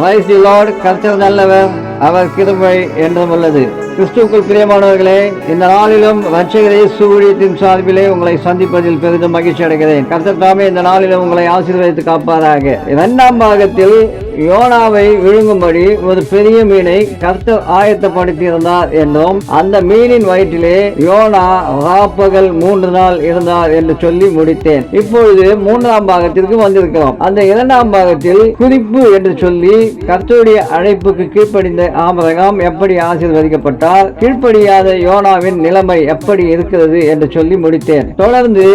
Praise the Lord கர்த்தர் நல்லவர் அவர் கிருபை என்றும் உள்ளது. கிறிஸ்துக்குள் பிரியமானவர்களே இந்த நாளிலும் ரட்சகரே சூழியத்தின் சார்பிலே உங்களை சந்திப்பதில் பெரிதும் மகிழ்ச்சி அடைகிறேன். கர்த்தர் தாமே இந்த நாளிலும் உங்களை ஆசீர்வதித்து காப்பாராக. இரண்டாம் பாகத்தில் யோனாவை விழுங்கும்படி ஒரு பெரிய மீனை கர்த்தர் ஆயத்தப்படுத்தி இருந்தார் என்றும் அந்த மீனின் வயிற்றிலே யோனா ராப்பகல் மூன்று நாள் இருந்தார் என்று சொல்லி முடித்தேன். இப்பொழுது மூன்றாம் பாகத்திற்கு வந்திருக்கிறோம். அந்த இரண்டாம் பாகத்தில் குறிப்பு என்று சொல்லி கர்த்தருடைய அழைப்புக்கு கீழ்ப்படிந்த ஆமரகம் எப்படி ஆசீர்வதிக்கப்பட்டார் கீழ்ப்படியாத யோனாவின் நிலைமை எப்படி இருக்கிறது என்று சொல்லி முடித்தேன். தொடர்ந்து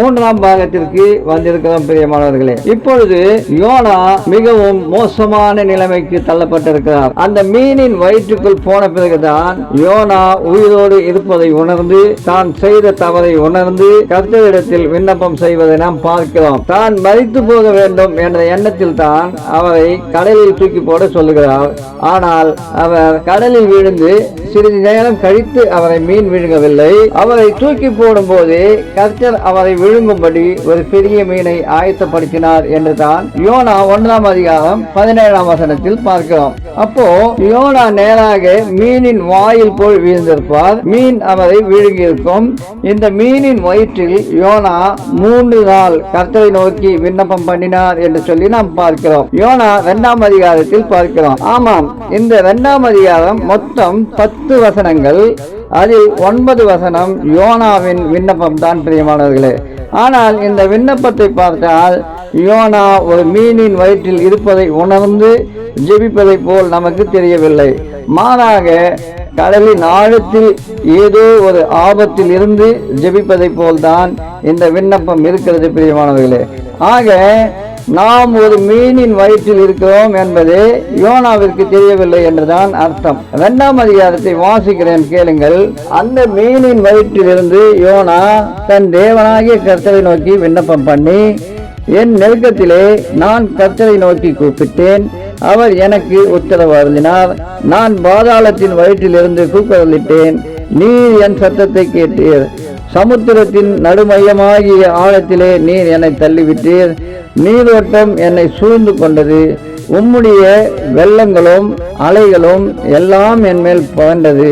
மூன்றாம் பாகத்திற்கு வந்திருக்கிறோம் பிரியமானவர்களே. இப்பொழுது யோனா மிகவும் மோசமான நிலைமைக்கு தள்ளப்பட்டிருக்கிறார். அந்த மீனின் வயிற்றுக்குள் போன பிறகுதான் யோனா உயிரோடு இருப்பதை உணர்ந்து தான் செய்த தவறை உணர்ந்து கர்த்தரிடத்தில் விண்ணப்பம் செய்வதை நாம் பார்க்கிறோம். தான் மறித்து போக வேண்டும் என்ற எண்ணத்தில் தான் அவரை கடலில் தூக்கி போட சொல்லுகிறார். ஆனால் அவர் கடலில் விழுந்து சிறிது நேரம் கழித்து அவரை மீன் விழுங்கவில்லை. அவரை தூக்கி போடும் போது கர்த்தர் அவரை விழுங்கும்படி ஒரு பெரிய மீனை ஆயத்தப்படுத்தினார் என்று தான் யோனா ஒன்றாம் அதிகாரம் பதினேழாம் வசனத்தில் பார்க்கிறோம். அப்போ யோனா நேராக மீனின் வாயில் போல் வீழ்ந்திருப்பார். மீன் அவரை விழுங்கியிருக்கும். இந்த மீனின் வயிற்றில் யோனா மூன்று நாள் கர்த்தரை நோக்கி விண்ணப்பம் பண்ணினார் என்று சொல்லி நாம் பார்க்கிறோம். யோனா இரண்டாம் அதிகாரத்தில் பார்க்கிறோம். ஆமாம் இந்த இரண்டாம் அதிகாரம் மொத்தம் பத்து வசனங்கள். அதில் ஒன்பது வசனம் யோனாவின் விண்ணப்பம் தான் பிரியமானவர்களே. ஆனால் இந்த விண்ணப்பத்தை பார்த்தால் யோனா ஒரு மீனின் வயிற்றில் இருப்பதை உணர்ந்து ஜெபிப்பதை போல் நமக்கு தெரியவில்லை. மாறாக கடலின் ஆழத்தில் ஏதோ ஒரு ஆபத்தில் இருந்து ஜெபிப்பதை போல்தான் இந்த விண்ணப்பம் இருக்கிறது பிரியமானவர்களே. ஆக நாம் ஒரு மீனின் வயிற்றில் இருக்கிறோம் என்பது யோனாவிற்கு தெரியவில்லை என்றுதான் அர்த்தம். இரண்டாம் அதிகாரத்தை வாசிக்கிறேன் கேளுங்கள். அந்த மீனின் வயிற்றிலிருந்து யோனா தன் தேவனாகிய கர்த்தரை நோக்கி விண்ணப்பம் பண்ணி என் நெருக்கத்திலே நான் கர்த்தரை நோக்கி கூப்பிட்டேன். அவர் எனக்கு உத்தரவு அருந்தினார் நான் பாதாளத்தின் வயிற்றிலிருந்து கூக்குரலிட்டேன். நீ என் சத்தத்தை கேட்டீர். சமுத்திரத்தின் நடுமையமாகிய ஆழத்திலே நீர் என்னை தள்ளிவிட்டீர். நீரோட்டம் என்னை சூழ்ந்து கொண்டது. உம்முடைய வெள்ளங்களும் அலைகளும் எல்லாம் என் மேல் புகண்டது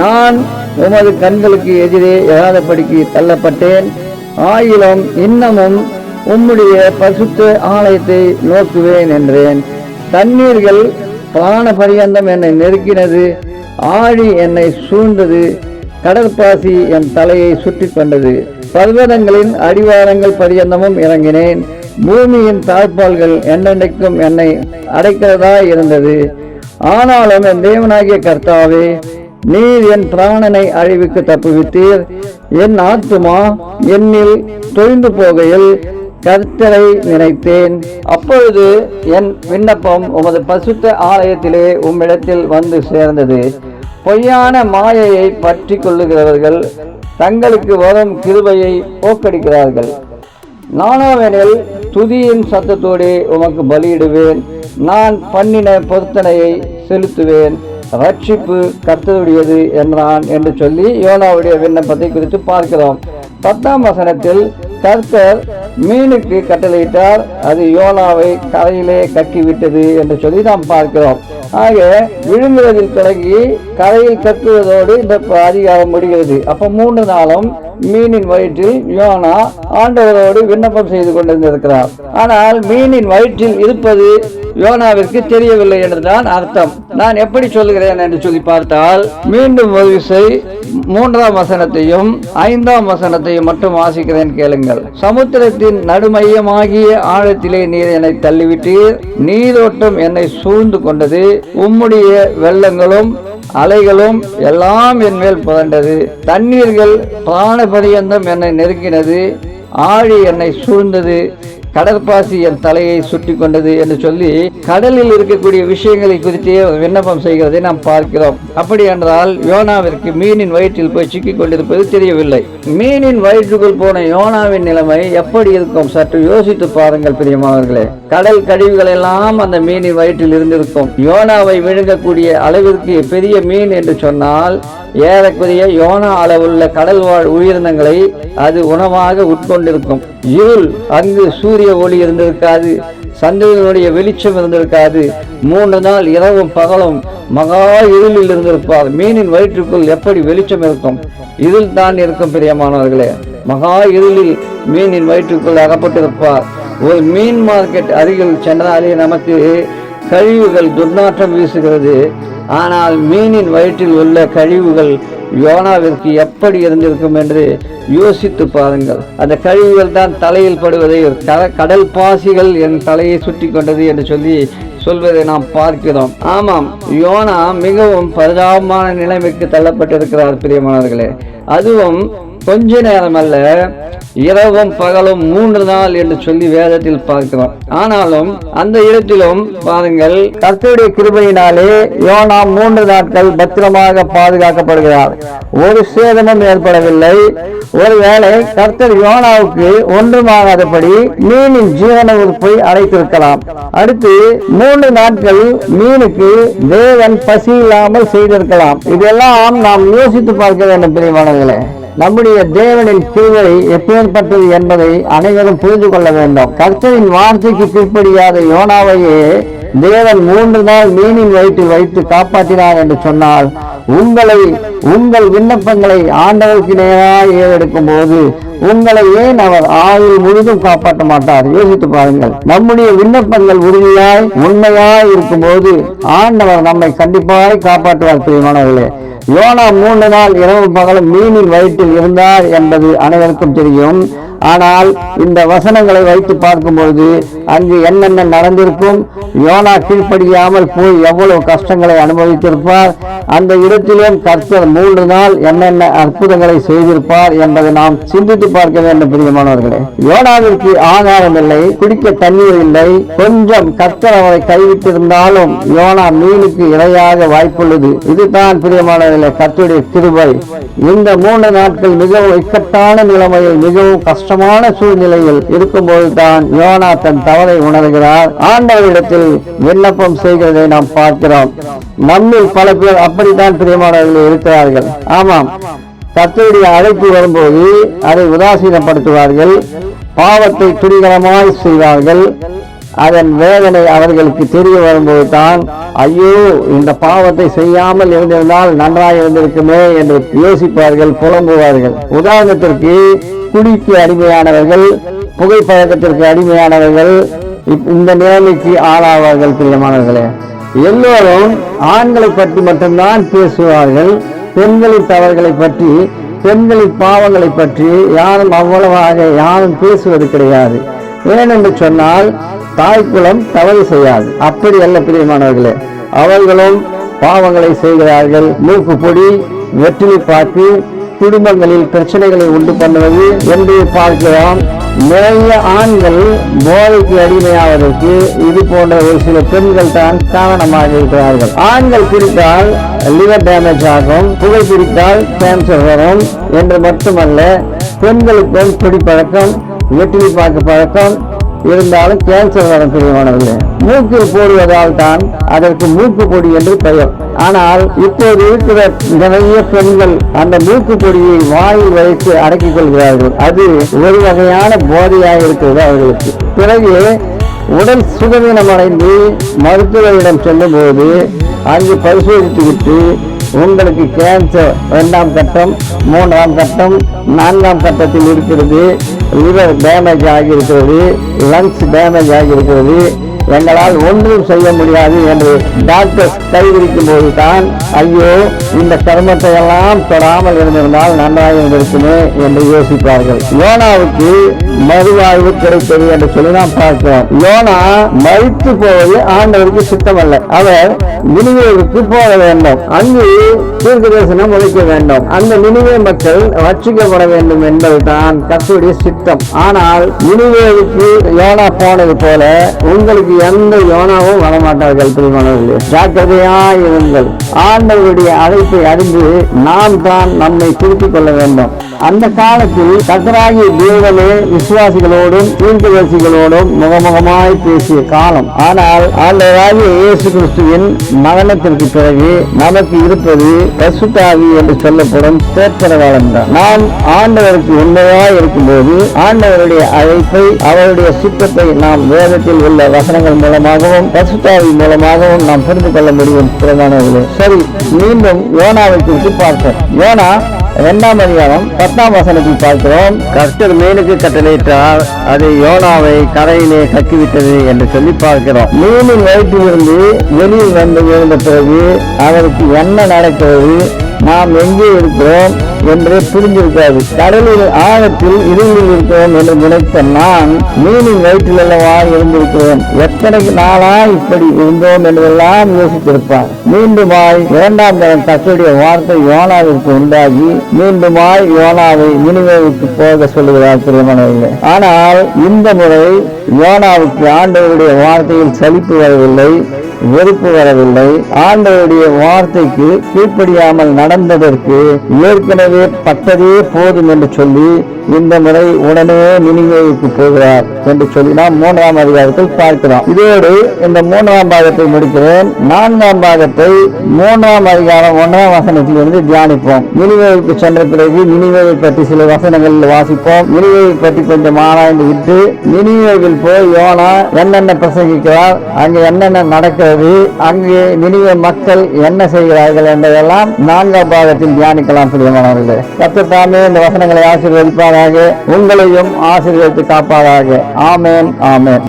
நான் உமது கண்களுக்கு எதிரே எழாதபடிக்கு தள்ளப்பட்டேன். ஆயிலும் இன்னமும் உம்முடைய பசுத்த ஆலயத்தை நோக்குவேன் என்றேன். தண்ணீர்கள் பிராண பரியந்தம் என்னை நெருக்கினது. ஆழி என்னை சூழ்ந்தது. கடற்பாசி என் தலையை சுற்றி கொண்டது. பர்வதங்களின் அடிவாரங்கள் பரியந்தமும் இறங்கினேன். பூமியின் தாழ்பால்கள் என்னென்னைக்கும் என்னை அடைக்கிறதா இருந்தது. ஆனாலும் என் தேவனாகிய கர்த்தாவே நீர் என் பிராணனை அழிவுக்கு தப்புவித்தீர். என் ஆத்துமா என்னில் தொய்ந்து போகையில் கர்த்தரை நினைத்தேன். அப்பொழுது என் விண்ணப்பம் உமது பசுத்த ஆலயத்திலே உம்மிடத்தில் வந்து சேர்ந்தது. பொய்யான மாயையை பற்றி கொள்ளுகிறவர்கள் தங்களுக்கு வரும் கிருபையை போக்கடிக்கிறார்கள். நானாவெனில் துதியின் சத்தத்தோடே உமக்கு பலியிடுவேன். நான் பண்ணின பொருத்தனையை செலுத்துவேன். ரட்சிப்பு கர்த்தருடையது என்றான் என்று சொல்லி யோனாவுடைய விண்ணப்பத்தை குறித்து பார்க்கிறோம். பத்தாம் வசனத்தில் கர்த்தர் மீனுக்கு கட்டளையிட்டார். அது யோனாவை கரையிலே கக்கிவிட்டது என்று சொல்லி நாம் பார்க்கிறோம். ஆக விழுங்குவதில் தொடங்கி கரையில் கக்குவதோடு இந்த அதிகாரம் முடிகிறது. அப்ப மூன்று நாளும் மீனின் வயிற்றில் யோனா ஆண்டவரோடு விண்ணப்பம் செய்து கொண்டிருந்திருக்கிறார். ஆனால் மீனின் வயிற்றில் இருப்பது யோனாவிற்கு தெரியவில்லை என்றுதான் அர்த்தம். நான் எப்படி சொல்லுகிறேன் என்று சொல்லி பார்த்தால் மீண்டும் ஒரு விசை மூன்றாம் வசனத்தையும் ஐந்தாம் வசனத்தையும் மட்டும் வாசிக்கிறேன் கேளுங்கள். சமுத்திரத்தின் நடுமையமாகிய ஆழத்திலே நீர் என்னை தள்ளிவிட்டீர். நீரோட்டம் என்னை சூழ்ந்து கொண்டது. உம்முடைய வெள்ளங்களும் அலைகளும் எல்லாம் என் மேல் புரண்டது. தண்ணீர்கள் பிராண பரியந்தம் என்னை நெருக்கினது ஆழி என்னை சூழ்ந்தது. கடற்பாசி என் தலையை சுட்டி கொண்டது என்று சொல்லி கடலில் இருக்கக்கூடிய விஷயங்களை குறித்தே விண்ணப்பம் செய்கிறதை நாம் பார்க்கிறோம். அப்படி என்றால் யோனாவிற்கு மீனின் வயிற்றில் போய் சிக்கிக் கொண்டிருப்பது தெரியவில்லை. மீனின் வயிற்றுக்குள் போன யோனாவின் நிலைமை எப்படி இருக்கும்? சற்று யோசித்து பாருங்கள் பிரியமானவர்களே. கடல் கழிவுகள் எல்லாம் அந்த மீனின் வயிற்றில் இருந்திருக்கும். யோனாவை விழுங்கக்கூடிய அளவிற்கு பெரிய மீன் என்று சொன்னால் ஏறக்குறைய யோனா அளவுள்ள கடல் வாழ் உயிரினங்களை அது உணவாக உட்கொண்டிருக்கும். இருள் அங்கு சூரிய ஒளி இருந்திருக்காது சந்திரனுடைய வெளிச்சம் இருந்திருக்காது. மூன்று நாள் இரவும் பகலும் மகா இருளில் இருந்திருப்பார். மீனின் வயிற்றுக்குள் எப்படி வெளிச்சம் இருக்கும்? இருள் தான் இருக்கும் பிரியமானவர்களே. மகா இருளில் மீனின் வயிற்றுக்குள் அகப்பட்டிருப்பார். ஒரு மீன் மார்க்கெட் அருகில் சென்றாலே நமக்கு கழிவுகள் துர்நாற்றம் வீசுகிறது. ஆனால் மீனின் வயிற்றில் உள்ள கழிவுகள் யோனாவிற்கு எப்படி இருந்திருக்கும் என்று யோசித்து பாருங்கள். அந்த கழிவுகள் தான் தலையில் படுவதை கடல் பாசிகள் என் தலையை சுற்றி கொண்டது என்று சொல்லி சொல்வதை நாம் பார்க்கிறோம். ஆமாம் யோனா மிகவும் பரிதாபமான நிலைமைக்கு தள்ளப்பட்டிருக்கிறார் பிரியமானவர்களே. அதுவும் கொஞ்ச நேரம் அல்ல இரவும் பகலும் மூன்று நாள் என்று சொல்லி வேதத்தில் பார்க்கிறோம். ஆனாலும் அந்த இடத்திலும் பாருங்கள் கர்த்தருடைய கிருபையினாலே யோனா மூன்று நாட்கள் பத்திரமாக பாதுகாக்கப்படுகிறார். ஒரு சேதமும் ஏற்படவில்லை. ஒருவேளை கர்த்தர் யோனாவுக்கு ஒன்றுமாகாதபடி மீனின் ஜீவன உறுப்பை அடைத்திருக்கலாம். அடுத்து மூன்று நாட்கள் மீனுக்கு தேவன் பசி இல்லாமல் செய்திருக்கலாம். இதெல்லாம் நாம் யோசித்து பார்க்க வேண்டும் பிரியமானவர்களே. நம்முடைய தேவனின் கிருவை எப்பேற்பட்டது என்பதை அனைவரும் புரிந்து கொள்ள வேண்டும். கர்த்தரின் வார்த்தைக்கு கீழ்ப்படியாத யோனாவையே தேவன் மூன்று நாள் மீனின் வயிற்றில் வைத்து காப்பாற்றினார் என்று சொன்னால் உங்களை உங்கள் விண்ணப்பங்களை ஆண்டவருக்கு நேராக ஏறெடுக்கும் போது உங்களை ஏன் அவர் ஆயுள் முழுதும் காப்பாற்ற மாட்டார்? யோசித்து பாருங்கள். நம்முடைய விண்ணப்பங்கள் உறுதியாய் உண்மையாய் இருக்கும்போது ஆண்டவர் நம்மை கண்டிப்பாய் காப்பாற்றுவார் பிரியமானவர்களே. யோனா மூன்று நாள் இரவு பகலும் மீனின் வயிற்றில் இருந்தார் என்பது அனைவருக்கும் தெரியும். ஆனால் இந்த வசனங்களை வைத்து பார்க்கும்பொழுது அங்கு என்னென்ன நடந்திருக்கும்? யோனா கீழ்ப்படியாமல் போய் எவ்வளவு கஷ்டங்களை அனுபவித்திருப்பார்? அந்த இடத்திலும் கர்த்தர் மூன்று நாள் என்னென்ன அற்புதங்களை செய்திருப்பார் என்பதை நாம் சிந்தித்து பார்க்க வேண்டும் பிரியமானவர்களே. யோனாவிற்கு ஆகாரம் இல்லை குடிக்க தண்ணீர் இல்லை. கொஞ்சம் கர்த்தர் அவரை கைவிட்டிருந்தாலும் யோனா மீனுக்கு இரையாக வாய்ப்புள்ளது. இதுதான் பிரியமானவர்களே கர்த்தருடைய கிருபை. இந்த மூன்று நாட்கள் மிகவும் இக்கட்டான நிலைமையில் மிகவும் கஷ்டம் கஷ்டமான சூழ்நிலையில் இருக்கும்போது தான் யோனா தன் தவறை உணர்கிறார். ஆண்டவரிடத்தில் விண்ணப்பம் செய்கிறதை நாம் பார்க்கிறோம். நம்மில் பல பேர் அப்படித்தான் பிரியமானவர்கள் இருக்கிறார்கள். ஆமாம். கர்த்தருடைய அழைப்பு வரும்போது அதை உதாசீனப்படுத்துவார்கள். பாவத்தை துணிகரமாய் செய்வார்கள். அதன் வேதனை அவர்களுக்கு தெரிய வரும்போது தான் ஐயோ இந்த பாவத்தை செய்யாமல் இருந்திருந்தால் நன்றாக இருந்திருக்குமே என்று யோசிப்பார்கள் புலம்புவார்கள். உதாரணத்திற்கு குடிக்கு அடிமையானவர்கள் புகைப்பழக்கத்திற்கு அடிமையானவர்கள் இப்- இந்த நிலைமைக்கு ஆளாவார்கள் பிரியமானவர்களே. எல்லோரும் ஆண்களை பற்றி மட்டும்தான் பேசுவார்கள் பெண்களின் தவறுகளை பற்றி பெண்களின் பாவங்களை பற்றி யாரும் அவ்வளவாக யாரும் பேசுவது கிடையாது. ஏனென்று சொன்னால் தாய்க்குளம் தவறு செய்யாது. அப்படி அல்ல பிரியமானவர்களே. அவர்களும் பாவங்களை செய்கிறார்கள். மூக்கு பொடி வெற்றிலை பார்த்து குடும்பங்களில் பிரச்சனைகளை உண்டு பண்ணுவது என்று பார்க்கிறோம் நிறைய ஆண்கள் போதைக்கு அடிமையாவதற்கு இது போன்ற ஒரு சில பெண்கள் தான் காரணமாக இருக்கிறார்கள். ஆண்கள் பிடித்தால் லிவர் டேமேஜ் ஆகும். புகை பிடித்தால் கேன்சர் வரும் என்று மட்டுமல்ல பெண்களுக்கும் குடிப்பழக்கம் வெற்றிலை பார்க்க பழக்கம் இருந்தாலும் கேன்சர் வரும் பிரியமானவர்களே. மூக்கில் போடுவதால் தான் அதற்கு மூக்கு பொடி என்று பெயர். ஆனால் இப்போது இருக்கிற நிறைய பெண்கள் அந்த மூக்கு பொடியை வாயில் வைத்து அடக்கிக் கொள்கிறார்கள். அது ஒரு வகையான போதையாக இருக்கிறது அவர்களுக்கு. பிறகு உடல் சுகவீனம் அடைந்து மருத்துவரிடம் செல்லும்போது அங்கு பரிசோதித்துவிட்டு உங்களுக்கு கேன்சர் இரண்டாம் கட்டம் மூன்றாம் கட்டம் நான்காம் கட்டத்தில் இருக்கிறது. லிவர் டேமேஜ் ஆகியிருக்கிறது லங்ஸ் டேமேஜ் ஆகியிருக்கிறது. எங்களால் ஒன்றும் செய்ய முடியாது என்று டாக்டர்ஸ் கைவிரிக்கும் போது தான் ஐயோ இந்த கர்மத்தை எல்லாம் தொடாமல் இருந்திருந்தால் நன்றாக இருந்திருக்குமே என்று யோசிப்பார்கள். யோனாவுக்கு மறுவாழ்வு கிடைத்தது என்று சொல்லி நாம் பார்க்கிறோம். யோனா மறித்து போவது ஆண்டவருக்கு சுத்தமல்ல. அவர் நினைவுக்கு போக வேண்டும். அங்கு தீர்க்க தரிசனம் ஒழிக்க வேண்டும். அந்த நினைவே மக்கள் ரட்சிக்கப்பட வேண்டும் என்பதுதான் கர்த்தருடைய சித்தம். ஆனால் நினைவேவுக்கு யோனா போனது போல உங்களுக்கு எந்த யோனாவும் வரமாட்டார்கள் பிரியமானவர்களே. ஜாக்கிரதையா இருங்கள். ஆண்டவருடைய அழைப்பை அறிந்து நாம் தான் நம்மை திருத்திக் கொள்ள வேண்டும். அந்த காலத்தில் கத்தராகி தேவனே விசுவாசிகளோடும் தீர்க்கதரிசிகளோடும் முகமுகமாய் பேசிய காலம். ஆனால் ஆண்டவராகிய இயேசு கிறிஸ்துவின் மரணத்திற்கு பிறகு நமக்கு இருப்பது பசுத்தாவி என்று சொல்லப்படும் தேற்றரவாளம் தான். நாம் ஆண்டவருக்கு உண்மையாக இருக்கும்போது ஆண்டவருடைய அழைப்பை அவருடைய சித்தத்தை நாம் வேதத்தில் உள்ள வசனங்கள் மூலமாகவும் பசுத்தாவி மூலமாகவும் நாம் புரிந்து கொள்ள முடியும். பிரதானவர்களே சரி மீண்டும் யோனாவை குறித்து பார்ப்போம். யோனா இரண்டாம் அதிகாரம் பத்தாம் வசனத்தில் பார்க்கிறோம். கர்த்தர் மீனுக்கு கட்டளையிட்டார் அது யோனாவை கரையிலே கக்கிவிட்டது என்று சொல்லி பார்க்கிறோம். மீனின் வயிற்றிலிருந்து வெளியில் வந்து விழுந்த பிறகு அவருக்கு என்ன நடக்கிறது? நாம் எங்கே இருக்கிறோம் என்று புரிந்திருக்காது. கடலில் ஆழத்தில் இருளில் இருக்கிறோம் என்று நினைத்த நான் மீனின் வயிற்றில் அல்லவா இருந்திருக்கிறேன். எத்தனை நாளா இப்படி இருந்தோம் என்றெல்லாம் யோசித்திருப்பார். மீண்டுமாய் இரண்டாம் தரம் தக்கடைய வார்த்தை யோனாவிற்கு உண்டாகி மீண்டுமாய் யோனாவை நினைவுக்கு போக சொல்லுகிறார் பிரியமானவர்களே ஆனால் இந்த முறை யோனாவுக்கு ஆண்டவருடைய வார்த்தையில் சலிப்பு வரவில்லை. வெறுப்பு வரவில்லை. ஆண்டவருடைய வார்த்தைக்கு கீழ்ப்படியாமல் நடந்ததற்கு ஏற்கனவே பட்டதே போதும் என்று சொல்லி இந்த முறை உடனே நினைவுக்கு போகிறார் என்று சொல்லி நாம் மூன்றாம் அதிகாரத்தில் பார்க்கிறோம். இதோடு இந்த மூன்றாம் பாகத்தை முடிக்கிறேன். நான்காம் பாகத்தை மூன்றாம் அதிகாரம் ஒன்றாம் வசனத்தில் இருந்து தியானிப்போம். நினைவுக்கு சென்ற பிறகு நினைவை பற்றி சில வசனங்களில் வாசிப்போம். நினைவை பற்றி கொஞ்சம் ஆராய்ந்து விட்டு நினைவில் போய் யோனா என்னென்ன பிரசங்கிக்கிறார் அங்கு என்னென்ன நடக்கிறது அங்கே நினைவு மக்கள் என்ன செய்கிறார்கள் என்பதெல்லாம் நான்காம் பாகத்தில் தியானிக்கலாம் பிரியமானவர்களே. கர்த்தர் தாமே இந்த வசனங்களை ஆசீர்வதிப்பாராக. உங்களையும் ஆசீர்வதித்து காப்பாராக. ஆமேன் ஆமேன்.